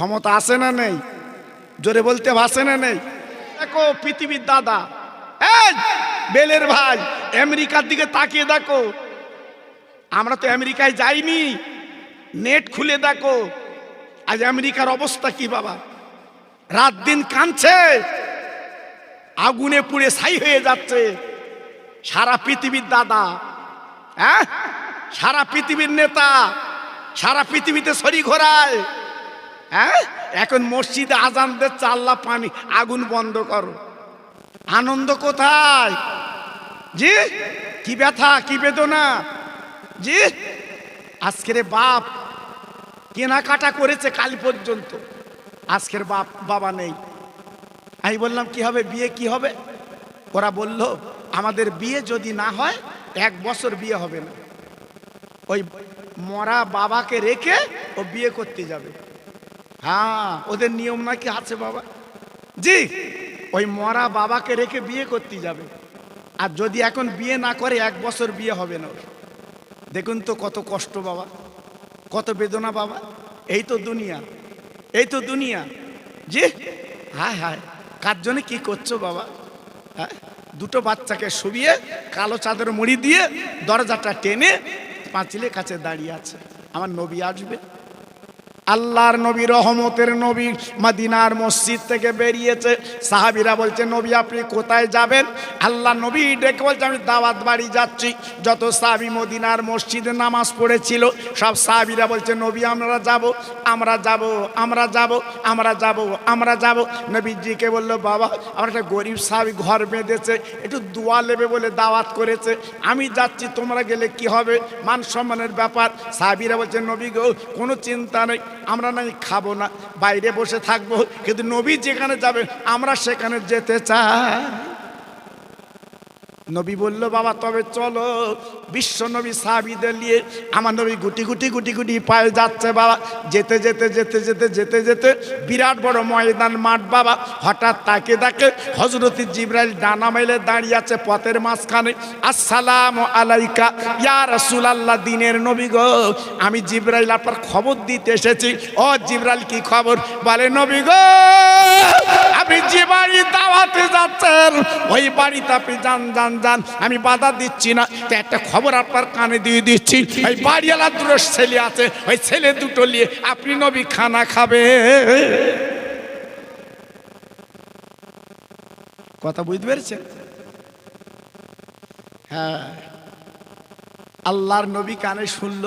ক্ষমতা আছে না নেই? জোরে বলতে ভাসে না নেই? দেখো পৃথিবীর দাদা। বেলের ভাই, আমেরিকার দিকে তাকিয়ে দেখো। আমরা তো আমেরিকায় যাইনি। নেট খুলে দেখো। আজ আমেরিকার অবস্থা কি বাবা? রাত দিন কাঁদছে। আগুনে পুড়ে ছাই হয়ে যাচ্ছে। সারা পৃথিবীর দাদা। হ্যাঁ? সারা পৃথিবীর নেতা। সারা পৃথিবীতে সরি ঘোরায়। হ্যাঁ? এখন মসজিদে আজান দিচ্ছে আল্লাহ পানি, আগুন বন্ধ করো। আনন্দ কোথায়? জি? কি ব্যথা, কি বেদনা? জি? আজকের বাপ কেনাকাটা করেছে কাল পর্যন্ত। আজকের বাপ, বাবা নেই। আমি বললাম, কি হবে? বিয়ে কি হবে? ওরা বলল, আমাদের বিয়ে যদি না হয়, এক বছর বিয়ে হবে না। ওই মরা বাবাকে রেখে ও বিয়ে করতে যাবে। হ্যাঁ ওদের নিয়ম নাকি আছে বাবা? জি, ওই মরা বাবাকে রেখে বিয়ে করতে যাবে। আর যদি এখন বিয়ে না করে, এক বছর বিয়ে হবে না দেখুন তো কত কষ্ট বাবা, কত বেদনা বাবা। এই তো দুনিয়া, এই তো দুনিয়া। জি, হায় হায়, কার জন্য কি করছ বাবা? হ্যাঁ দুটো বাচ্চাকে শুবিয়ে, কালো চাদর মুড়ি দিয়ে দরজাটা টেনে পাঁচিলের কাছে দাঁড়িয়ে আছে। আমার নবী আসবে। আল্লাহর নবী, রহমতের নবী মদিনার মসজিদ থেকে বেরিয়েছে। সাহাবিরা বলছে, নবী, আপনি কোথায় যাবেন? আল্লাহ নবী ডেকে বলছে, আমি দাওয়াত বাড়ি যাচ্ছি। যত সাহাবি মদিনার মসজিদে নামাজ পড়েছিল, সব সাহাবিরা বলছে, নবী, আমরা যাব আমরা যাব আমরা যাব আমরা যাব আমরা যাব। নবীজিকে বলল, বাবা, আমার একটা গরিব সাহাবি ঘর বেঁধেছে, একটু দোয়া নেবে বলে দাওয়াত করেছে। আমি যাচ্ছি, তোমরা গেলে কি হবে? মান সম্মানের ব্যাপার। সাহাবিরা বলছে, নবী গো, কোনো চিন্তা নেই। আমরা নাই, খাব না, বাইরে বসে থাকব, কিন্তু নবী যেখানে যাবে, আমরা সেখানে যেতে চাই। নবী বলল, বাবা, তবে চলো। বিশ্ব নবী সাহাবিদের নিয়ে আমার নবী গুটি গুটি গুটি গুটি পায়ে যাচ্ছে, বাবা। যেতে যেতে যেতে যেতে যেতে যেতে বিরাট বড় ময়দান মাঠ, বাবা। হঠাৎ তাকে তাকে হজরতি জিব্রাইল ডানা মেলে দাঁড়িয়ে আছে পথের মাঝখানে। আসসালাম আলাইকা, ইয়া রাসূল আল্লাহ দিনের নবী গো। আমি জিব্রাইল আপনার খবর দিতে এসেছি। ও জিব্রাইল, কি খবর? বলে, নবী গো যে বাড়ি দাওয়াতে যাচ্ছেন, ওই বাড়িতে আপনি যান যান যান। আমি বাধা দিচ্ছি না। তো একটা খবর আপনার কানে দিয়ে দিচ্ছি। ওই বাড়িওয়ালা দুটো ছেলে আছে। ওই ছেলে দুটো নিয়ে আপনি নবী খানা খাবে কথা বুঝতে পেরেছেন? হ্যাঁ। আল্লাহর নবী কানে শুনল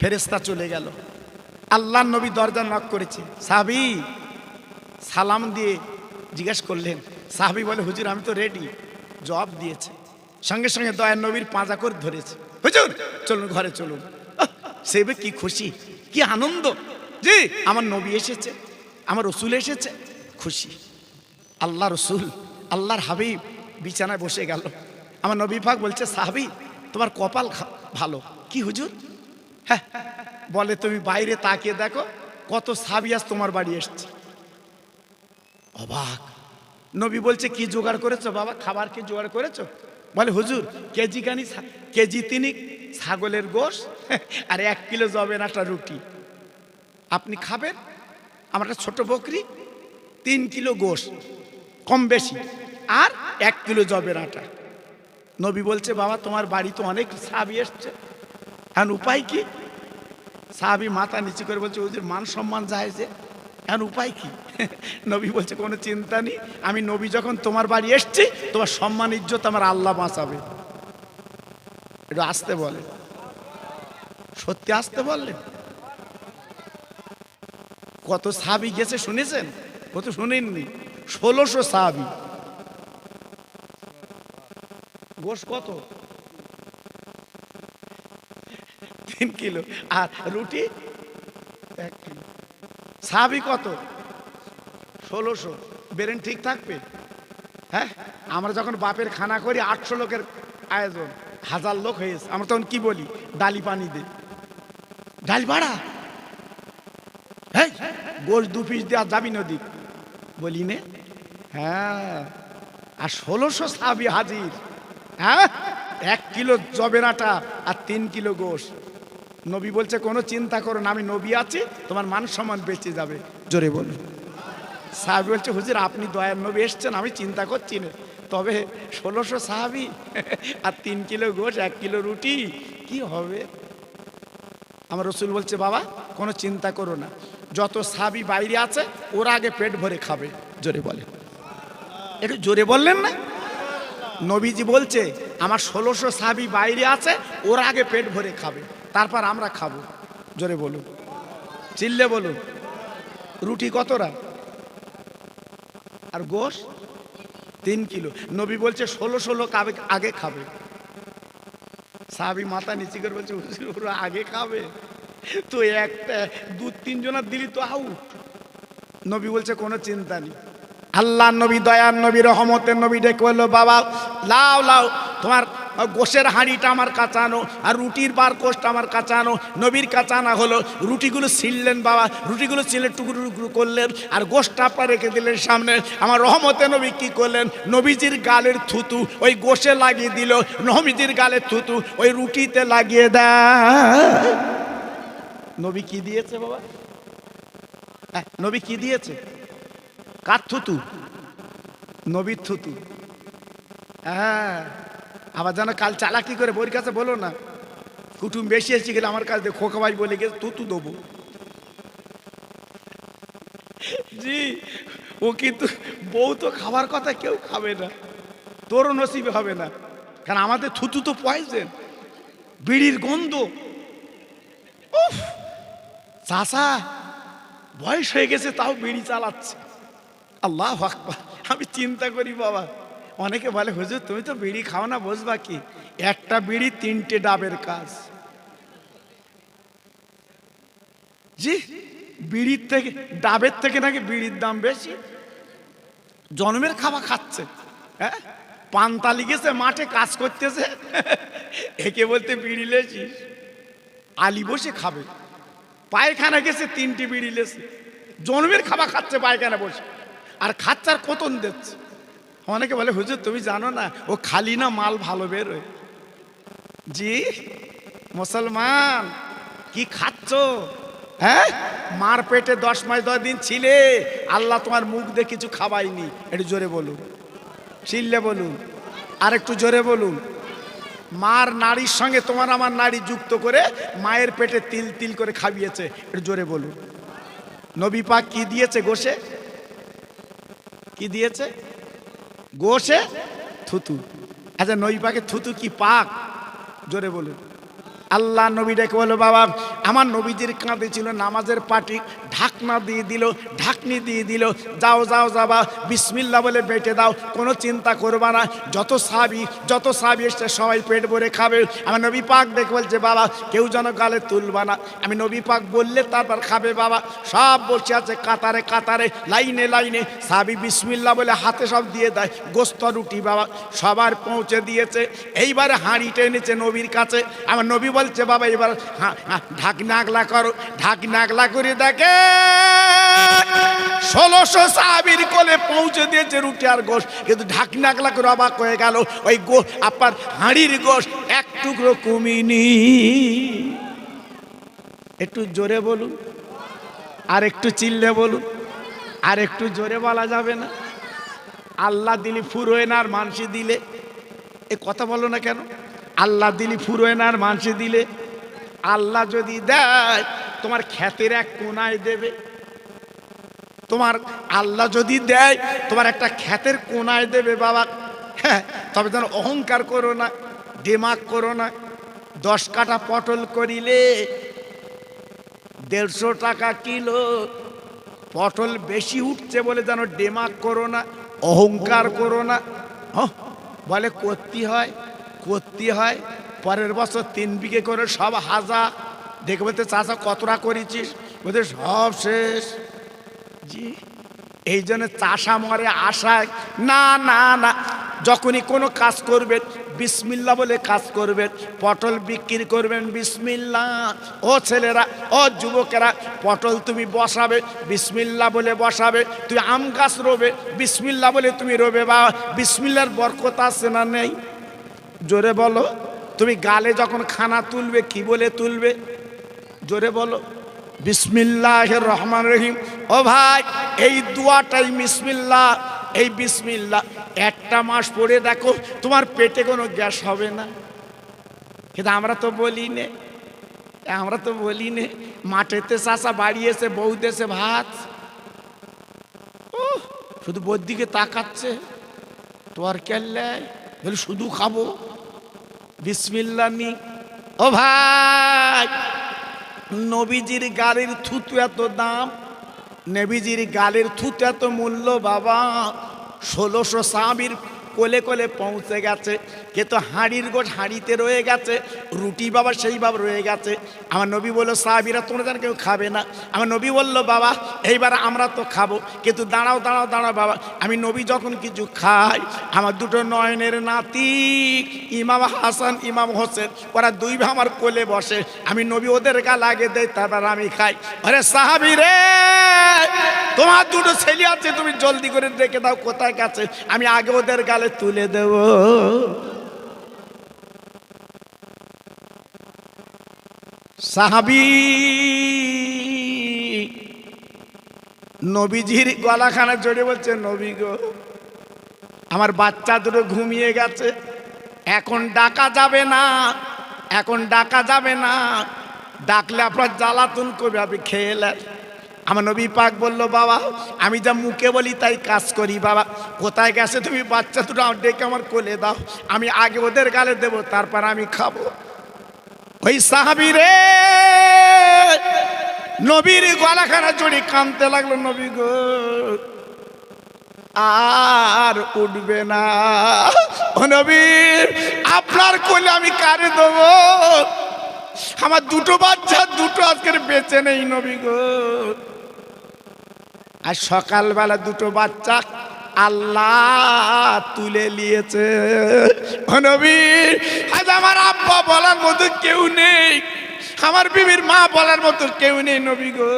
ফেরেস্তা চলে গেল। আল্লাহর নবী দরজা নক করেছে। সাবি সালাম দিয়ে জিজ্ঞেস করলেন, সাহাবি বলে, হুজুর, আমি তো রেডি জবাব দিয়েছে, সঙ্গে সঙ্গে দয়ার নবীর পাঁজা করে ধরেছে। হুজুর, চলুন, ঘরে চলুন। সেবে কি খুশি, কি আনন্দ। জি, আমার নবী এসেছে, আমার রসুল এসেছে, খুশি। আল্লাহ রসুল, আল্লাহর হাবিব বিছানায় বসে গেল। আমার নবী পাক বলছে, সাহাবি, তোমার কপাল ভালো। কি হুজুর? হ্যাঁ বলে, তুমি বাইরে তাকিয়ে দেখো, কত সাবিয়াস তোমার বাড়ি এসছে। অবাক। নবী বলছে, কি জোগাড় করেছ বাবা? খাবার কি জোগাড় করেছ? বলে, হুজুর, কেজি কানি কেজি তিনি ছাগলের গোশ, আর এক কিলো জবেন একটা রুটি। আপনি খাবেন? আমার একটা ছোট বকরি, তিন কিলো গোশ, কম বেশি, আর এক কিলো জবের আটা। নবী বলছে, বাবা, তোমার বাড়ি তো অনেক সাবি এসছে। এখন উপায় কি? সাহাবি মাথা নিচু করে বলছে ওদের মান সম্মান যায় যে এখন উপায় কি? নবী বলছে, কোনো চিন্তা নেই। আমি নবী যখন তোমার বাড়ি এসছি, তোমার সম্মান, ইজ্জত আমার আল্লাহ বাঁচাবে। একটু আসতে বলে। সত্যি আসতে বললেন কত সাবি গেছে শুনেছেন? ও তো শুনেননি। ষোলোশো সাবি। গোস কত? তিন কিলো। আর রুটি? এক কিলো। সাহাবি কত? ষোলোশো। বেরেন ঠিক থাকবে? হ্যাঁ? আমরা যখন বাপের খানা করি, আটশো লোকের আয়োজন। হাজার লোক হয়েছে। আমরা তখন কি বলি? ডালি পানি দে। ডালি ভাড়া হ্যাঁ গোশ দু পিস দেওয়া যাবি নদী বলি নে। হ্যাঁ। আর ষোলোশো সাহাবি হাজির। হ্যাঁ? এক কিলো জবের আটা আর তিন কিলো গোশ। নবী বলছে কোনো চিন্তা করো না আমি নবী আছি তোমার মান সম্মান বেঁচে যাবে। জোরে বলুন। সাহাবি বলছে হুজুর আপনি দয়ার নবী এসছেন আমি চিন্তা করছি না। তবে ষোলোশো সাহাবি আর তিন কিলো গোশ এক কিলো রুটি কি হবে? আমার রসুল বলছে বাবা কোনো চিন্তা করো না। যত সাহাবি বাইরে আছে ওরা আগে পেট ভরে খাবে। জোরে বলে একটু জোরে বললেন না? নবীজি বলছে আমার ষোলোশো সাহাবি বাইরে আছে ওরা আগে পেট ভরে খাবে। তারপর আমরা খাব। জোরে বলুন। চিল্লে বলুন। রুটি কতটা? আর গোশ? তিন কিলো। নবী বলছে, ষোলো ষোলো কাবে আগে খাবে। সাহাবি মাথা নিচি করে বলছে আগে খাবে? তো একটা, দু, তিনজনের দিলি তো আউট। নবী বলছে, কোনো চিন্তা নেই। আল্লাহ নবী, দয়ার নবী, রহমতের নবী ডেকে বলল, বাবা, লাও লাও, তোমার গোশের হাঁড়িটা আমার কাছে আনো আর রুটির বার কোষটা আমার কাছে আনো নবীর কাছে আনা হলো রুটিগুলো ছিললেন বাবা রুটিগুলো ছিলে টুকরো টুকরো করলেন আর গোশটা আপনার রেখে দিলেন সামনে। আমার রহমতে নবী কি করলেন? নবীজির গালের থুতু ওই গোশে লাগিয়ে দিল নবীজির গালের থুতু ওই রুটিতে লাগিয়ে দেয়। নবী কি দিয়েছে বাবা? হ্যাঁ, নবী কি দিয়েছে? কার থুতু? নবীর থুতু। হ্যাঁ। আবার যেন কাল চালাকি করে বইয়ের কাছে বলো না, কুটুম বেশি এসে গেলে আমার কাছে খোকা ভাই বলে গেছে তুতু দেবো। জি, ও কিন্তু বউ তো খাবার কথা কেউ খাবে না, তোরও নসিবে হবে না। কারণ আমাদের থুতু তো পয়জেন বিড়ির গন্ধ। উফ চাষা বয়স হয়ে গেছে, তাও বিড়ি চালাচ্ছে। আল্লাহ আমি চিন্তা করি বাবা। অনেকে বলে, হুজুর, তুমি তো বিড়ি খাও না বসবা কি? একটা বিড়ি তিনটে ডাবের কাজ। জি, বিড়ির থেকে, ডাবের থেকে নাকি বিড়ির দাম বেশি? জন্মের খাবার খাচ্ছে হ্যাঁ? পান্তালি গেছে মাঠে কাজ করতেছে। একে বলতে বিড়ি লেছিস। আলি বসে খাবে। পায়খানা গেছে, তিনটি বিড়ি লেছে। জন্মের খাবার খাচ্ছে পায়খানা বসে। আর খাচ্চার কতন দিচ্ছে। অনেকে বলে, হুজুর, তুমি জানো না, ও খালি না মাল ভালো বেরোয় জি, মুসলমান, কি খাচ্ছ? হ্যাঁ? মার পেটে দশ মাস দশ দিন ছিলে, আল্লাহ তোমার মুখ দিয়ে কিছু খাওয়াইনি একটু জোরে বলুন, চিল্লে বলুন আর একটু জোরে বলুন। মার নারীর সঙ্গে তোমার আমার নারী যুক্ত করে মায়ের পেটে তিল তিল করে খাবিয়েছে একটু জোরে বলুন। নবী পাক কি দিয়েছে গোসে কি দিয়েছে? গোসে থুতু। আচ্ছা নবী পাকে থুতু কি পাক? জোরে বলে আল্লাহ নবী ডেকে বলো বাবা আমার নবীজির কাঁধে ছিল নামাজের পাটি, ঢাকনা দিয়ে দিল, ঢাকনি দিয়ে দিল, যাও যাও, যাবা বিসমিল্লা বলে বেটে দাও, কোনো চিন্তা করবা না, যত সাবি যত সাবি এসছে, সবাই পেট ভরে খাবে। আমার নবী পাক দেখে বলছে, বাবা, কেউ যেন গালে তুলবা না। আমি নবী পাক বললে তারপর খাবে, বাবা। সব বসে আছে, কাতারে কাতারে, লাইনে লাইনে। সাবি বিসমিল্লা বলে হাতে সব দিয়ে দেয়, গোস্ত রুটি, বাবা। সবার পৌঁছে দিয়েছে। এইবারে হাঁড়িটা এনেছে নবীর কাছে। আমার নবী বলছে, বাবা, এবার হা- ঢাকনা আগলা করো ঢাকনা আগলা করে দেখে। ষোলোশো সাহাবির কোলে পৌঁছে দিয়েছে রুটি আর গোশ। কিন্তু ঢাকনা আগলা করে অবাক হয়ে গেল, ওই গো আপনার হাঁড়ির গোশ, এক টুকরো কমিনি। একটু জোরে বলুন, আর একটু চিল্লে বলুন, আর একটু জোরে বলা যাবে না। আল্লাহ দিলি ফুরোয় না আর মানসি দিলে, এ কথা বলো না কেন? আল্লাহ দিলি ফুরোয় না আর মানসি দিলে আল্লাহ যদি দেয় তোমার খ্যাতের এক কোনায় দেবে। তোমার আল্লাহ যদি দেয় তোমার একটা খ্যাতের কোনায় দেবে বাবা। হ্যাঁ তবে যেন অহংকার করো না দিমাগ করো না। দশ কাটা পটল করিলে দেড়শো টাকা কিলো। পটল বেশি উঠছে বলে যেন ডেমাক করো না অহংকার করো না। হ্যাঁ, বলে করতে হয় করতে হয়। পরের বছর তিন বিঘে করে সব হাজা দেখে বলতে চাষা কতটা করেছিস? বলতে, সব শেষ। জি। এই জন্য চাষা মরে আশায়, না না না, যখনই কোনো কাজ করবেন, বিসমিল্লা বলে কাজ করবেন, পটল বিক্রি করবেন, বিসমিল্লা। ও ছেলেরা, ও যুবকেরা, পটল তুমি বসাবে, বিসমিল্লা বলে বসাবে, তুই আম গাছ রোবে, বিসমিল্লা বলে তুমি রোবে, বা বিসমিল্লার বরকত আছে না নেই? জোরে বলো। তুমি গালে যখন খানা তুলবে কি বলে তুলবে? জোরে বলো। বিসমিল্লাহ রহমান রহিম। ও ভাই এই দুয়াটাই বিসমিল্লাহ এই বিসমিল্লাহ একটা মাস পরে দেখো তোমার পেটে কোনো গ্যাস হবে না। কিন্তু আমরা তো বলি নে আমরা তো বলি নে মাঠেতে চাষা বাড়িয়েছে বউ দেশে ভাত। উহ, শুধু বোর দিকে তাকাচ্ছে তোর কেল্লে বলি শুধু খাব। বিসমিল্লা নি ও ভাই, নবীজির গাড়ির থুতু এত দাম, নবীজির গালের থুতু এত মূল্য বাবা, ষোলোশো সাবির কোলে কোলে পৌঁছে গেছে। কে তো হাঁড়ির গোট হাঁড়িতে রয়ে গেছে, রুটি বাবা সেই বাবা রয়ে গেছে। আমার নবী বলল, সাহাবিরা, তোমরা যেন কেউ খাবে না। আমার নবী বলল, বাবা, এইবার আমরা তো খাব। কিন্তু দাঁড়াও দাঁড়াও দাঁড়াও বাবা, আমি নবী যখন কিছু খাই, আমার দুটো নয়নের নাতি, ইমাম হাসান, ইমাম হোসেন, ওরা দুই আমার কোলে বসে। আমি নবী ওদের গা লাগে দেয় তারপর আমি খাই। আরে সাহাবি রে তোমার দুটো ছেলে আছে, তুমি জলদি করে রেখে দাও, কোথায় গেছে? আমি আগে ওদের গালে তুলে দেব। সাহাবি, নবীজির গলাখানা জড়ে বলছে, নবী গো, আমার বাচ্চা দুটো ঘুমিয়ে গেছে। এখন ডাকা যাবে না, এখন ডাকা যাবে না। ডাকলে আপনার জ্বালাতুন করবে, আপনি খেয়ে আমার নবী পাক বলল, বাবা, আমি যা মুখে বলি তাই কাজ করি, বাবা। কোথায় গেছে তুমি বাচ্চা দুটো ডেকে আমার কোলে দাও। আমি আগে ওদের গালে দেবো, তারপর আমি খাব। ওই সাহাবি রে, নবীর গলাখানা জড়ি কানতে লাগল, নবী গো, আর উঠবে না। ও নবী, আপনার কোলে আমি কারে দেবো? আমার দুটো বাচ্চা, দুটো আজকের বেঁচে নেই, নবী গো। আর সকালবেলা দুটো বাচ্চা আল্লাহ তুলে নিয়েছে। আজ আমার আব্বা বলার মতো কেউ নেই। আমার বিবির মা বলার মতো কেউ নেই নবী গো।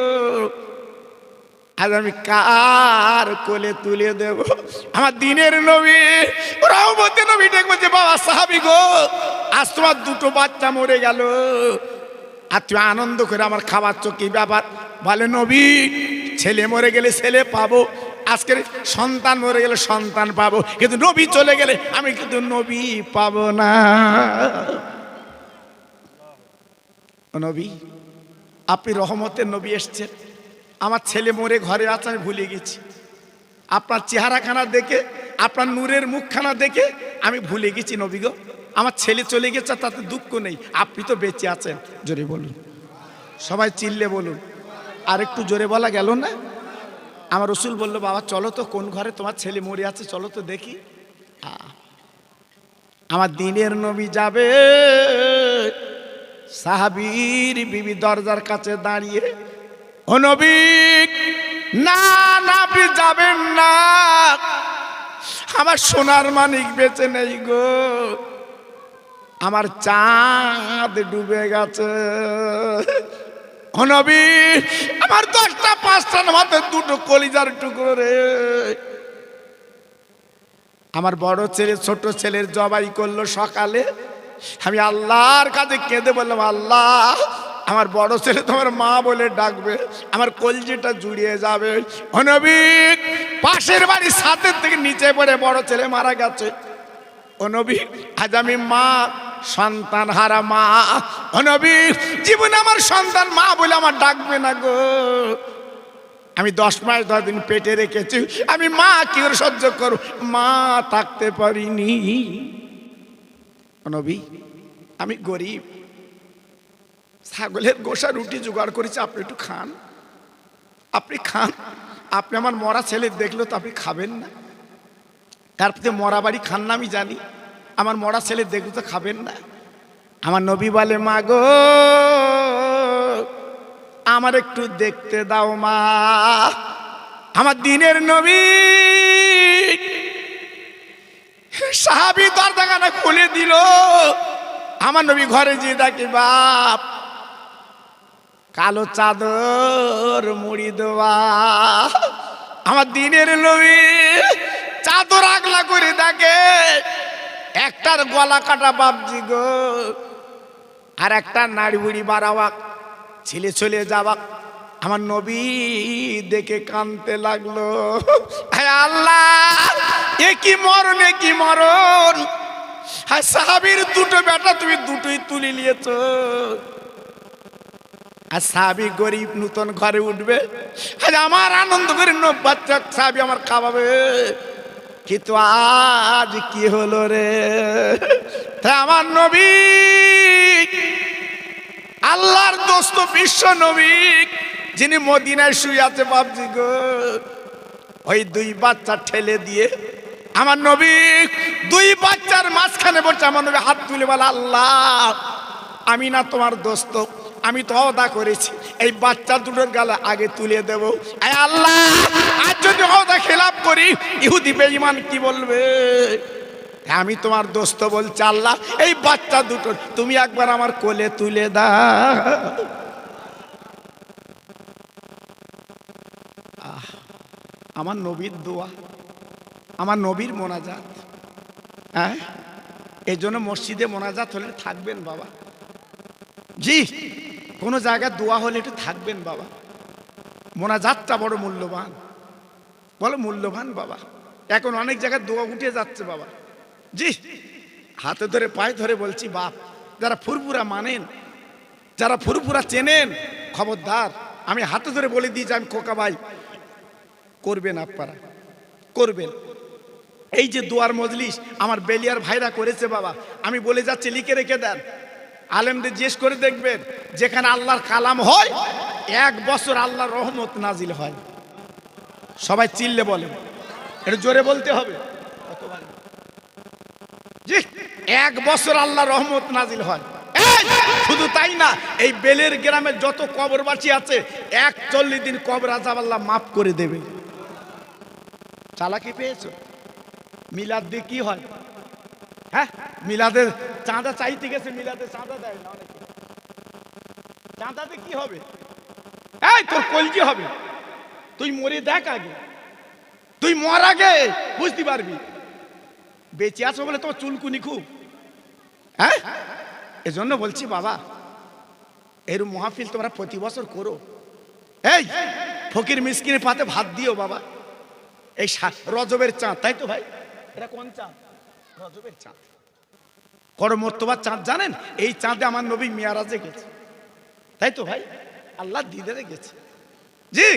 আজ আমি কার কোলে তুলে দেব? আমার দিনের নবী, রহমতের নবী দেখব যে বাবা সাহাবি গো। আজ তোমার দুটো বাচ্চা মরে গেল। আর তুমি আনন্দ করে আমার খাওয়াচ্ছ কি ব্যাপার বলে, নবী ছেলে মরে গেলে ছেলে পাবো। আজকের সন্তান মরে গেলে সন্তান পাবো। কিন্তু নবী চলে গেলে আমি কিন্তু নবী পাবো না। নবী, আপনি রহমতের নবী এসছেন। আমার ছেলে মরে ঘরে আছে, আমি ভুলে গেছি। আপনার চেহারাখানা দেখে, আপনার নূরের মুখখানা দেখে আমি ভুলে গেছি নবী গো। আমার ছেলে চলে গেছে, তাতে দুঃখ নেই। আপনি তো বেঁচে আছেন। জোরে বলুন। সবাই চিল্লে বলুন। আর একটু জোরে বলা গেল না? আমার রসুল বলল, বাবা, চলো তো, কোন ঘরে তোমার ছেলে মরে আছে, চলো তো দেখি। আমার দিনের নবী যাবে, সাহাবির বিবি দরজার কাছে দাঁড়িয়ে, ও নবী, না না, আপনি যাবেন না। আমার সোনার মানিক বেঁচে নেই গো। আমার চাঁদ ডুবে গেছে। নবী, আমার দশটা পাঁচটা মাথায় দুটো কলিজার টুকরো রে। আমার বড় ছেলে, ছোট ছেলের জবাই করল সকালে। আমি আল্লাহর কাছে কেঁদে বললাম, আল্লাহ, আমার বড় ছেলে তোমার মা বলে ডাকবে, আমার কলজিটা জুড়িয়ে যাবে। অনবিক পাশের বাড়ি সাথের থেকে নিচে পড়ে বড় ছেলে মারা গেছে। অনবী আজ আমি মা সন্তান হারা মা। অনবী জীবনে আমার সন্তান মা বলে আমার ডাকবে না গো। আমি দশ মাস দশ দিন পেটে রেখেছি, আমি মা কি সহ্য করো মা থাকতে পারিনি। নবী, আমি গরিব। ছাগলের গোসা রুটি জোগাড় করেছি, আপনি একটু খান। আপনি খান। আপনি আমার মরা ছেলে দেখল তো আপনি খাবেন না। তারপরে মরা বাড়ি খান না, আমি জানি। আমার মরা ছেলে দেখল তো খাবেন না। আমার নবী বলে, মা গো, আমার একটু দেখতে দাও মা। আমার দিনের নবী সাহাবি তার দরজাখানা খুলে দিল। আমার নবী ঘরে যে ডাকে বাপ, কালো চাদর মুড়ি দেওয়া। আমার দিনের নবী চাদর আগলা করে দেখে একটার গলা কাটা বাপজি গো। আর একটা নাড়ি বুড়ি বাড়াওয়া ছেলে চলে যাবা আমার নবী দেখে কানতে লাগল। হায় আল্লাহ, এ কি মরণ, এ কি মরণ? হ্যাঁ সাহাবির দুটো বেটা তুমি দুটোই তুলে নিয়েছ। আর সাহাবি গরিব নতুন ঘরে উঠবে। আজ আমার আনন্দ করে নো বাচ্চা, সাহাবি আমার খাওয়াবে। কিন্তু আজ কি হলো রে? আমার নবী, আল্লাহর দোস্ত বিশ্ব নবী, যিনি মদিনায় শুয়ে আছে বাবজি গো, ওই দুই বাচ্চা ঠেলে দিয়ে আমার নবী দুই বাচ্চার মাঝখানে বসে আমার নবী হাত তুলে বলে, আল্লাহ, আমি না তোমার দোস্ত, আমি তো অদা করেছি, এই বাচ্চা দুটোর গালে আগে তুলে দেব। আল্লাহ! আর যদি অদা খেলাপ করি ইহুদি বেঈমান কি বলবে? আমি তোমার দোস্ত বলছি আল্লাহ এই বাচ্চা দুটো তুমি একবার আমার কোলে তুলে আহ, আমার নবীর দোয়া আমার নবীর মোনাজাত। হ্যাঁ এই জন্য মসজিদে মোনাজাত হলে থাকবেন বাবা। জি কোনো জায়গায় দোয়া হলে একটু থাকবেন বাবা। মোনাজাতটা বড় মূল্যবান। বলো, মূল্যবান বাবা। এখন অনেক জায়গায় দোয়া উঠে যাচ্ছে বাবা। জি, হাতে ধরে, পায়ে ধরে বলছি, বাপ, যারা ফুরফুরা মানেন, যারা ফুরফুরা চেনেন, খবরদার, আমি হাতে ধরে বলে দিয়েছি, আমি খোকা ভাই। করবেন আপনারা, করবেন। এই যে দুয়ার মজলিস আমার বেলিয়ার ভাইরা করেছে বাবা, আমি বলে যাচ্ছি, লিখে রেখে দেন। আলেমদের জিজ্ঞেস করে দেখবেন, যেখানে আল্লাহর কালাম হয়, এক বছর আল্লাহর রহমত নাজিল হয়। সবাই চিল্লে বলেন এটা জোরে বলতে হবে। এক বছর আল্লাহ রহমত নাজিল হয়। শুধু তাই না, এই বেলের গ্রামে যত কবরবাসী আছে, এক চল্লিশ দিন কবর আজাব আল্লাহ মাফ করে দেবে। চালাকি পেয়েছ? মিলাদ দিয়ে কি হয়? হ্যাঁ মিলাদের চাঁদা চাইতে গেছে, মিলাদে চাঁদা দেয় না অনেকে। চাঁদাতে কি হবে? তোর কলজি হবে। তুই মরে দেখ আগে। তুই মর আগে, বুঝতে পারবি। বেঁচে আছো বলে তোমার চুলকুনি খুব। হ্যাঁ? এজন্য বলছি বাবা, এর মহাফিল তোমরা প্রতি বছর করো। এই, ফকির মিসকিনের পাতে ভাত দিও বাবা। এই রজবের চাঁদ, তাই তো ভাই? এটা কোন চাঁদ? রজবের চাঁদ। বড় মর্তবার চাঁদ, জানেন? এই চাঁদে আমার নবী মিয়ারাজে গেছে। তাই তো ভাই? আল্লাহ দিদারে গেছে। জি,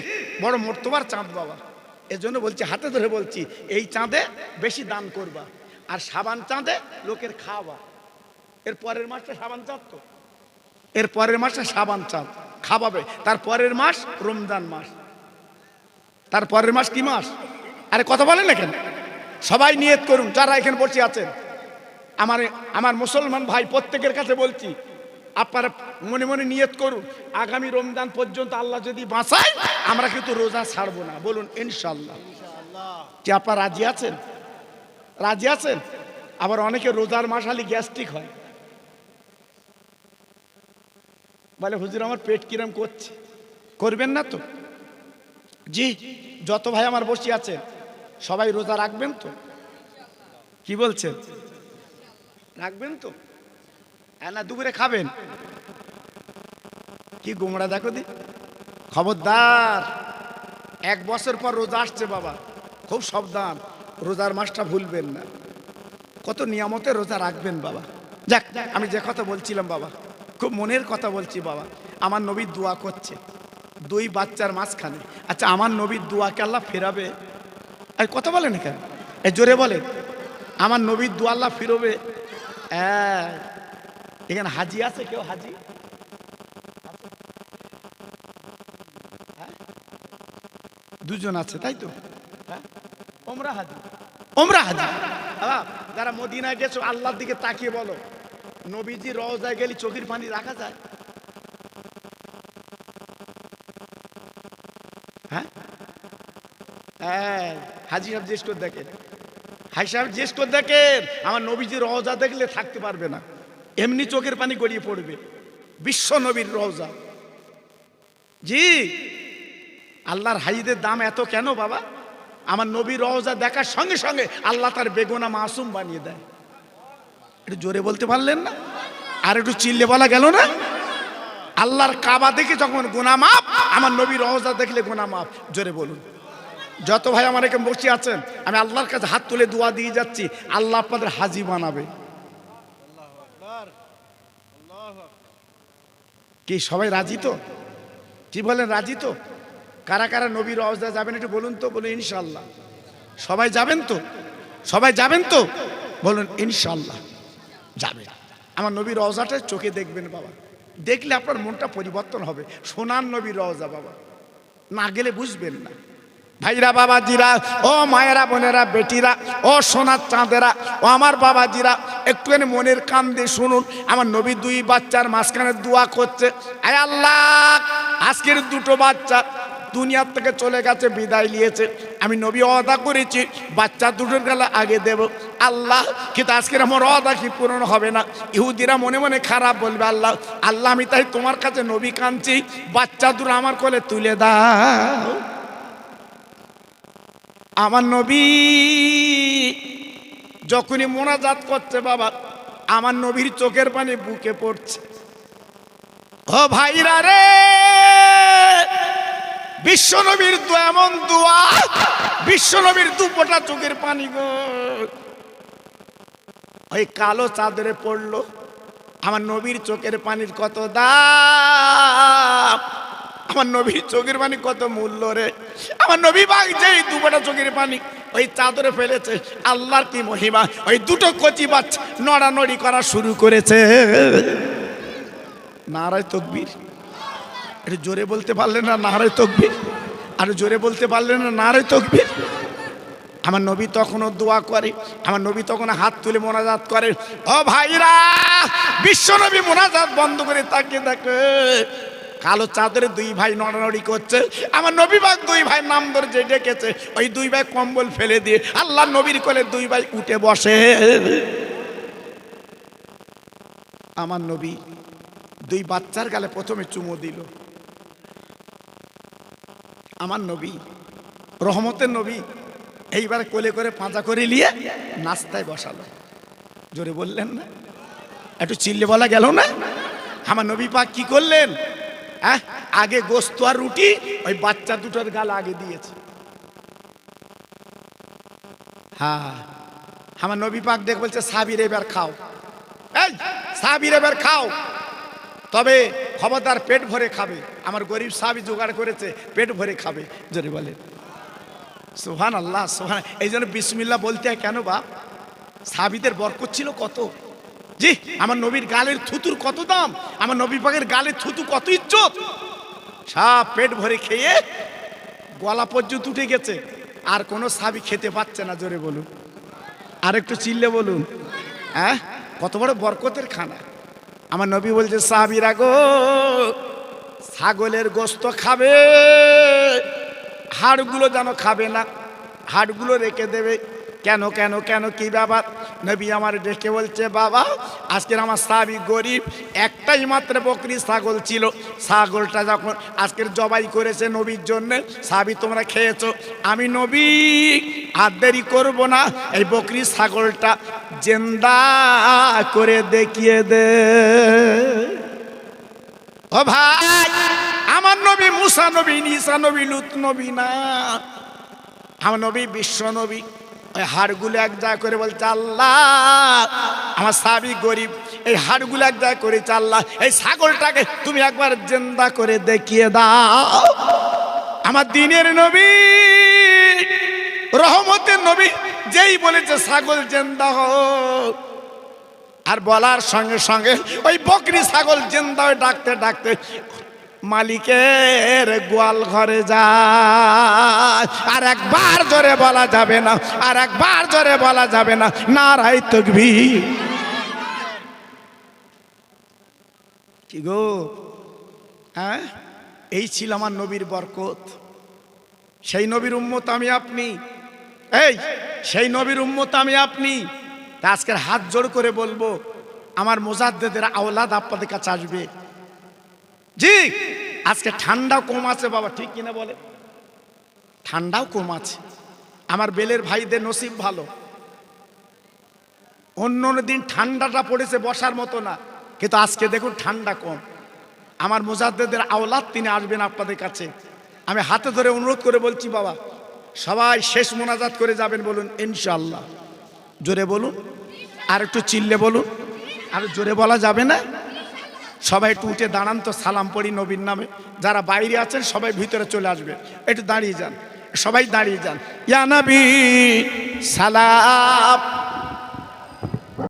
বড় মর্তবার চাঁদ বাবা। এজন্য বলছি, হাতে ধরে বলছি, এই চাঁদে বেশি দান করবা, আর সাবান চাঁদে লোকের খাওয়া। এর পরের মাসটা সাবান চাঁদ তো। এর পরের মাসটা সাবান চাঁদ, খাওয়াবে। তার পরের মাস রমজান মাস। তার পরের মাস কি মাস? আরে কথা বলেন না কেন? সবাই নিয়ত করুন, যারা এখানে বসে আছেন। আমার আমার মুসলমান ভাই প্রত্যেকের কাছে বলছি আপনারা মনে মনে নিয়ত করুন, আগামী রমজান পর্যন্ত আল্লাহ যদি বাঁচায়, আমরা কিন্তু রোজা ছাড়বো না। বলুন ইনশাল্লাহ কি আপনারা রাজি আছেন? রাজি আছেন? আবার অনেকে রোজার মাসালি গ্যাস্ট্রিক হয়। বলে, হুজুর, আমার পেট কিরম করছে? করবেন না তো? জি, যত ভাই আমার বসে আছে সবাই রোজা রাখবেন তো? কি বলছেন? রাখবেন তো? হ্যাঁ না, দুপুরে খাবেন। কি গোমড়া দেখো দি। খবরদার, এক বছর পর রোজা আসছে বাবা। খুব সাবধান, রোজার মাসটা ভুলবেন না। কত নিয়ামতে রোজা রাখবেন বাবা। যাক, আমি যে কথা বলছিলাম বাবা, খুব মনের কথা বলছি বাবা। আমার নবীর দোয়া করছে, দুই বাচ্চার মাঝখানে। আচ্ছা আমার নবীর দোয়াকে আল্লাহ ফেরাবে? আর, কথা বলেন কেন? জোরে বলে। আমার নবীর দোয়া আল্লাহ ফিরবে? হ্যাঁ। এখানে হাজি আছে কেউ? হাজি? হ্যাঁ? দুজন আছে, তাই তো? হ্যাঁ? ওমরা হাজি। ওমরা হাজি। যারা মদিনায় গেছো, আল্লাহর দিকে তাকিয়ে বলো। নবীজি রওজায় গেলে চোখের পানি রাখা যায়? হ্যাঁ? হ্যাঁ হাজি সাহেব জিজ্ঞেস করে দেখেন। হাজি সাহেব জিজ্ঞেস করে দেখেন, আমার নবীজি রওজা দেখলে থাকতে পারবে না। এমনি চোখের পানি গড়িয়ে পড়বে। বিশ্ব নবীর রওজা। জি, আল্লাহর হাইদের দাম এত কেন বাবা? আমার নবী রওজা দেখার সঙ্গে সঙ্গে আল্লাহ তার বেগুনা মাসুম বানিয়ে দেয়। একটু জোরে বলতে পারলেন না? আর একটু চিল্লে বলা গেল না? আল্লাহর কাবা দেখে যখন গোনা মাপ আমার নবীর রওজা দেখলে গোনা মাপ জোরে বলুন। যত ভাই আমার এখানে বসে আছেন, আমি আল্লাহর কাছে হাত তুলে দোয়া দিয়ে যাচ্ছি, আল্লাহ আপনাদের হাজি বানাবে। কি, সবাই রাজি তো? কি বলেন, রাজি তো? কারা কারা নবীর অবস্থা যাবেন একটু বলুন তো? বলুন ইনশাল্লাহ সবাই যাবেন তো? সবাই যাবেন তো? বলুন ইনশাল্লাহ যাবে। আমার নবীর রওজাটা চোখে দেখবেন বাবা। দেখলে আপনার মনটা পরিবর্তন হবে। সোনার নবীর রওজা বাবা। না গেলে বুঝবেন না। ভাইরা, বাবাজিরা, ও মায়েরা, বোনেরা, বেটিরা, ও সোনার চাঁদেরা, ও আমার বাবাজিরা, একটুখানি মনের কান দিয়ে শুনুন। আমার নবী দুই বাচ্চার মাঝখানে দোয়া করছে, আয় আল্লাহ, আজকের দুটো বাচ্চা দুনিয়ার থেকে চলে গেছে, বিদায় নিয়েছে। আমি নবী অদা করেছি, বাচ্চা দুটোর গেলে আগে দেব। আল্লাহ, কিন্তু আজকের আমার অদা কি পূরণ হবে না? ইহুদিরা মনে মনে খারাপ বলবে, আল্লাহ আল্লাহ, আমি তাই তোমার কাছে নবী কাঁদছি, বাচ্চা দুটো আমার কোলে তুলে দাও। আমার নবী যখনই মোনাজাত করছে বাবা, আমার নবীর চোখের পানি বুকে পড়ছে। ও ভাইরা রে, বিশ্ব নবীর দু এমন দোয়া, বিশ্ব নবীর দুপোটা চোখের পানি গো। ওই কালো চাদরে পড়ল, আমার নবীর চোখের পানির কত দাম, আমার নবীর চোখের পানি কত মূল্য রে। আমার নবী বাগ যেই দুপোটা চোখের পানি, ওই চাদরে ফেলেছে, আল্লাহর কি মহিমা? ওই দুটো কচি বাচ্চা নড়ানড়ি করা শুরু করেছে। নারায় তকবীর। একটু জোরে বলতে পারলেন না নারায় তকবীর? আর জোরে বলতে পারলেন না নারায় তকবীর? আমার নবী তখনও দোয়া করে, আমার নবী তখন হাত তুলে মোনাজাত করে। ও ভাইরা, বিশ্ব নবী মোনাজাত বন্ধ করে তাকে দেখে কালো চাদরে দুই ভাই নড়ানড়ি করছে। আমার নবী বাগ দুই ভাই নাম ধরে যে ডেকেছে, ওই দুই ভাই কম্বল ফেলে দিয়ে আল্লাহ নবীর কোলে দুই ভাই উঠে বসে। আমার নবী দুই বাচ্চার গালে প্রথমে চুমো দিল। আমার নবী, রহমতের নবী, এইবার কোলে করে পাঁচা করে নিয়ে নাস্তায় বসালো। জোরে বললেন না? একটু চিল্লে বলা গেল না? আমার নবী পাক কি করলেন? হ্যাঁ? আগে গোস্ত আর রুটি, ওই বাচ্চা দুটোর গাল আগে দিয়েছে। হ্যাঁ। আমার নবী পাক দেখ বলছে, সাবির এবার খাও। এই, সাবির এবার খাও। তবে খবরদার পেট ভরে খাবে। আমার গরিব সাবি জোগাড় করেছে, পেট ভরে খাবে। যদি বলেন। সোহান আল্লাহ সোহান এই জন্য বিসমিল্লা বলতে হয় কেন বা? সাবিদের বরকত ছিল কত? জি, আমার নবীর গালের থুতুর কত দাম? আমার নবী পাকের গালের থুতু কত ইজ্জত? সব পেট ভরে খেয়ে গলা পর্যন্ত উঠে গেছে। আর কোনো সাবি খেতে পাচ্ছে না, জোরে বলুন। আর একটু চিল্লে বলুন। হ্যাঁ? কত বড় বরকতের খানা। আমার নবী বলছে সাবিরা গো, ছাগলের গোস্ত খাবে, হাড়গুলো যেন খাবে না, হাড়গুলো রেখে দেবে। কেন কেন কেন, কি ব্যাপার? নবী আমার ডেকে বলছে, বাবা, আজকের আমার সাবি গরিব, একটাই মাত্র বকরি ছাগল ছিল। ছাগলটা যখন আজকের জবাই করেছে নবীর জন্য সাবি তোমরা খেয়েছো। আমি নবী, আর দেরি করব না, এই বকরি ছাগলটা জেন্দা করে দেখিয়ে দে। ও ভাই, আমার নবী মুসা নবী নিসা নবী, লুত নবী না। আমার নবী বিশ্ব নবী। ওই হাড়গুলো এক জায়গা করে বলছে আল্লাহ, আমার সাবি গরিব, এই হাড়গুলো এক জায়গা করে আল্লাহ, এই ছাগলটাকে তুমি একবার জেন্দা করে দেখিয়ে দাও। আমার দিনের নবী, রহমতের নবী, যেই বলেছে ছাগল জেন্দা হোক। আর বলার সঙ্গে সঙ্গে ওই বকরি ছাগল জেন্দা ডাকতে ডাকতে মালিকের গোয়াল ঘরে যায়। আর একবার জোরে বলা যাবে না, আর একবার জোরে বলা যাবে না নারাই তকবি কি গো? হ্যাঁ? এই ছিল আমার নবীর বরকত। সেই নবীর উম্মত আমি আপনি। এই, সেই নবীর উম্মত আমি আপনি। তা আজকের হাত জোড় করে বলব, আমার মোজাদ্দেদের আওলাদ আপনাদের কাছে আসবে। জি, আজকে ঠান্ডাও কম আছে বাবা, ঠিক কিনা বলে? ঠান্ডাও কম আছে। আমার বেলের ভাইদের নসিব ভালো। অন্য দিন ঠান্ডাটা পড়েছে বসার মতো না, কিন্তু আজকে দেখুন ঠান্ডা কম। আমার মুজাদ্দেদের আওলাদ তিনি আসবেন আপনাদের কাছে। আমি হাতে ধরে অনুরোধ করে বলছি বাবা, সবাই শেষ মোনাজাত করে যাবেন বলুন ইনশাল্লাহ জোরে বলুন, আর একটু চিল্লে বলুন, আর জোরে বলা যাবে না? সবাই একটু উঠে দাঁড়ান তো, সালাম পড়ি নবীর নামে। যারা বাইরে আছেন, সবাই ভিতরে চলে আসবে। একটু দাঁড়িয়ে যান। সবাই দাঁড়িয়ে যান। ইয়া নবী, সালাম।